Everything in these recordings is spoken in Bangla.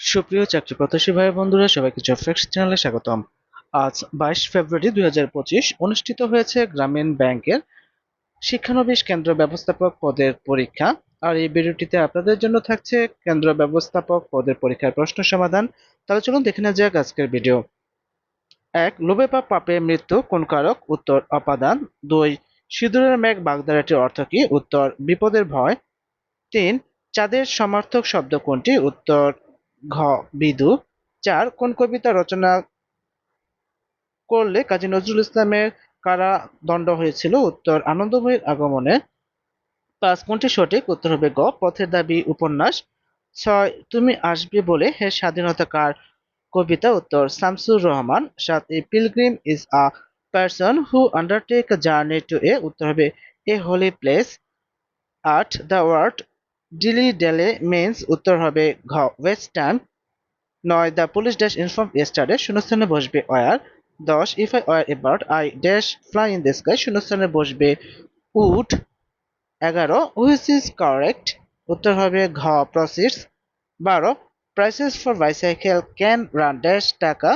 সুপ্রিয় চাকরি প্রত্যাশী ভাই বন্ধুরা, সবাইকে জব ফ্যাক্স চ্যানেলে স্বাগতম। আজ বাইশ ফেব্রুয়ারি দু হাজার পঁচিশ অনুষ্ঠিত হয়েছে গ্রামীণ ব্যাংকের শিক্ষানবিশ কেন্দ্র ব্যবস্থাপক পদের পরীক্ষা। আর এই ভিডিওটিতে আপনাদের জন্য থাকছে কেন্দ্র ব্যবস্থাপক পদের পরীক্ষার প্রশ্ন সমাধান। তাহলে চলুন দেখে নেওয়া যাক আজকের ভিডিও। এক, লোভে বা পাপে মৃত্যু, কোন কারক? উত্তর, অপাদান। দুই, সিঁদুরের মেঘ, বাগদারাটির অর্থ কি? উত্তর, বিপদের ভয়। তিন, চাঁদের সমার্থক শব্দ কোনটি? উত্তর ঘ, বিদু। চার, কোন কবিতা রচনা করলে কাজী নজরুল ইসলামের কারাদণ্ড হয়েছিল? উত্তর, আনন্দময়ীর আগমনে। পাঁচ, কোনটি সঠিক? উত্তর হবে গ, পথের দাবি, উপন্যাস। ছয়, তুমি আসবে বলে হে স্বাধীনতা কার কবিতা? উত্তর, শামসুর রহমান। সাত, a pilgrim is a person who undertake journey to a. উত্তর হবে এ হোলি প্লেস। আট, the word dilly dally means উত্তর হবে ঘ ওয়েস্টার্ন নয় the police dash inform yesterday শূন্যস্থানে বসবে ওয়ার দশ if I were a bird I dash fly in the sky শূন্যস্থানে বসবে উড এগারো হুইচ ইজ কারেক্ট উত্তর হবে ঘ প্রসিডস বারো prices for bicycle can run dash টাকা,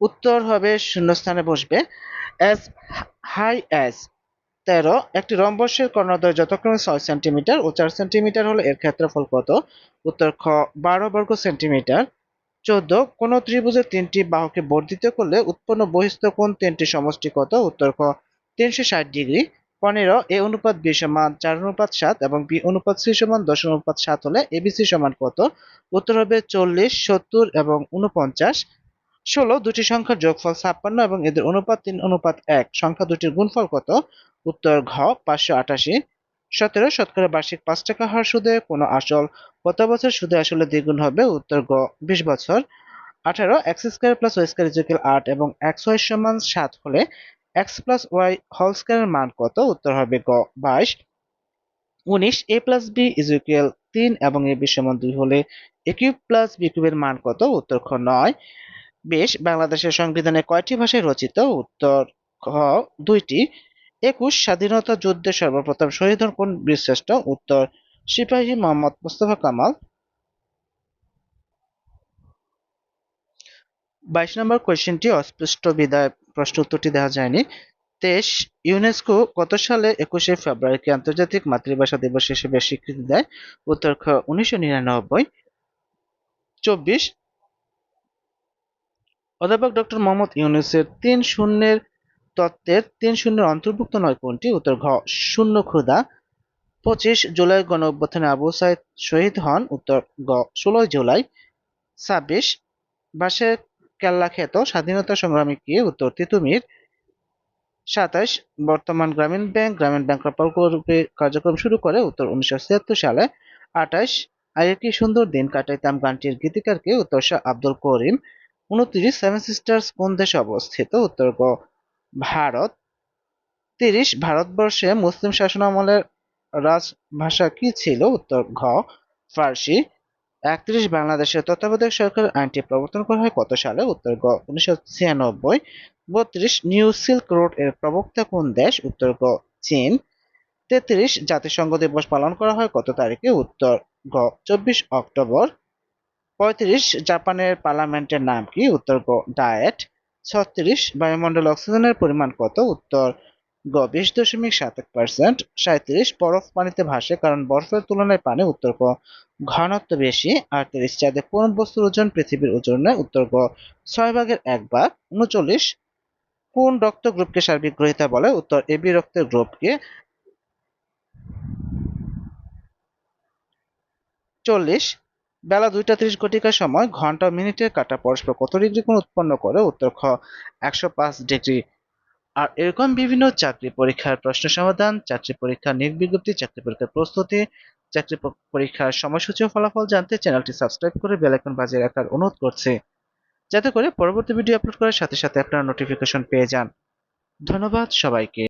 উত্তর হবে শূন্যস্থানে বসবে অ্যাজ হাই অ্যাজ তেরো, একটি রম্বসের কর্ণদ্বয় যথাক্রমে ছয় সেন্টিমিটার ও চার সেন্টিমিটার হলে এর ক্ষেত্রফল কত? উত্তর খ, বারো বর্গ সেন্টিমিটার। চোদ্দ, কোন ত্রিভুজের তিনটি বাহুকে বর্ধিত করলে উৎপন্ন বহিস্থ কোণ তিনটি সমষ্টি কত? উত্তর খ, তিনশো ষাট ডিগ্রি। পনেরো, এ অনুপাত বি সমান চার অনুপাত সাত এবং বি অনুপাত সি সমান দশ অনুপাত সাত হলে এবিসি সমান কত? উত্তর হবে চল্লিশ, সত্তর এবং উনপঞ্চাশ ষোলো, দুটি সংখ্যার যোগফল ছাপ্পান্ন এবং এদের অনুপাত তিন, অনুপাত এক। সংখ্যা দুটির গুণফল কত? উত্তর ঘ, পাঁচশো আটাশি। সতেরো, শতকরা বার্ষিক পাঁচ টাকা হার সুদে কোনো আসল কত বছর সুদে আসলে দ্বিগুণ হবে? উত্তর গ বিশ বছর। আঠারো, x square plus y square equal আট এবং এক্স ওয়াই সমান সাত হলে এক্স প্লাস ওয়াই হোল স্কোয়ারের মান কত? উত্তর হবে গ, বাইশ। উনিশ, এ প্লাস বি ইজুকেল তিন এবং এ বি সমান দুই হলে এ কিউব প্লাস বি কিউবের মান কত? উত্তর খ নয়। বেশ, বাংলাদেশের সংবিধানে কয়টি ভাষায় রচিত? উত্তর খ দুইটি। একুশ, স্বাধীনতা যুদ্ধে সর্বপ্রথম শহীদ হন কোন বীরশ্রেষ্ঠ? উত্তর, সিপাহী মোহাম্মদ মোস্তফা কামাল। বাইশ নম্বর কোয়েশ্চেনটি, অস্পষ্ট বিদায় প্রশ্ন উত্তরটি দেওয়া যায়নি। তেইশ, ইউনেস্কো কত সালে একুশে ফেব্রুয়ারিকে আন্তর্জাতিক মাতৃভাষা দিবস হিসেবে স্বীকৃতি দেয়? উত্তর উনিশশো নিরানব্বই। চব্বিশ অধ্যাপক ডক্টর মোহাম্মদ ইউনুসের তিন শূন্যের তত্ত্বের তিন শূন্যের অন্তর্ভুক্ত নয় কোনটি? উত্তর ঘ, শূন্য ক্ষুদা পঁচিশ, জুলাই গণ অভ্যুত্থানে আবু সাইদ শহীদ হন। উত্তর গ, ষোলোই জুলাই। ছাব্বিশ, বাসে কেল্লা খ্যাত স্বাধীনতা সংগ্রামী কি? উত্তর, তিতুমির। সাতাশ, বর্তমান গ্রামীণ ব্যাংক গ্রামীণ ব্যাংক প্রকল্পে কার্যক্রম শুরু করে। উত্তর, উনিশশো ছিয়াত্তর সালে। আঠাশ, আগে কি সুন্দর দিন কাটাইতাম গানটির গীতিকার কে? উত্তর, শাহ আব্দুল করিম। উনত্রিশ সেভেন সিস্টার্স কোন দেশে অবস্থিত? উত্তর গ ভারত। তিরিশ, ভারতবর্ষে মুসলিম শাসনামলের রাজভাষা কি ছিল? উত্তর ঘ, ফার্সি। একত্রিশ, বাংলাদেশের তত্ত্বাবধায়ক সরকার আইনটি প্রবর্তন করা হয় কত সালে? উত্তর গ, উনিশশো ছিয়ানব্বই। বত্রিশ, নিউ সিল্ক রোডের প্রবক্তা কোন দেশ? উত্তর গ, চীন। তেত্রিশ, জাতিসংঘ দিবস পালন করা হয় কত তারিখে? উত্তর গ, চব্বিশ অক্টোবর। পঁয়ত্রিশ জাপানের পার্লামেন্টের নাম কি? উত্তর গ ডায়েট। ছত্রিশ বায়ুমণ্ডলে অক্সিজেনের পরিমাণ কত? উত্তর গ বিশ দশমিক সাত এক পার্সেন্ট। সাঁত্রিশ বরফ পানিতে ভাসে কারণ বরফের তুলনায় পানি, উত্তর গ ঘনত্ব বেশি। আটত্রিশ চাঁদে কোন বস্তুর ওজন? পৃথিবীর ওজনে উত্তর গ ছয় ভাগের এক ভাগ। উনচল্লিশ কোন রক্ত গ্রুপকে সার্বিক গ্রহিতা বলে? উত্তর এবি রক্তের গ্রুপকে। চল্লিশ বেলা দুইটা ত্রিশ ঘটিকার সময় ঘণ্টা ও মিনিটের কাটা পরস্পর কত ডিগ্রি কোণ উৎপন্ন করে? উত্তর খ, একশো পাঁচ ডিগ্রি। আর এরকম বিভিন্ন চাকরি পরীক্ষার প্রশ্ন সমাধান, চাকরি পরীক্ষা নিয়োগ বিজ্ঞপ্তি, চাকরি পরীক্ষার প্রস্তুতি, চাকরি পরীক্ষার সময়সূচি ও ফলাফল জানতে চ্যানেলটি সাবস্ক্রাইব করে বেল আইকন বাজিয়ে রাখার অনুরোধ করছে। যাতে করে পরবর্তী ভিডিও আপলোড করার সাথে সাথে আপনারা নোটিফিকেশন পেয়ে যান। ধন্যবাদ সবাইকে।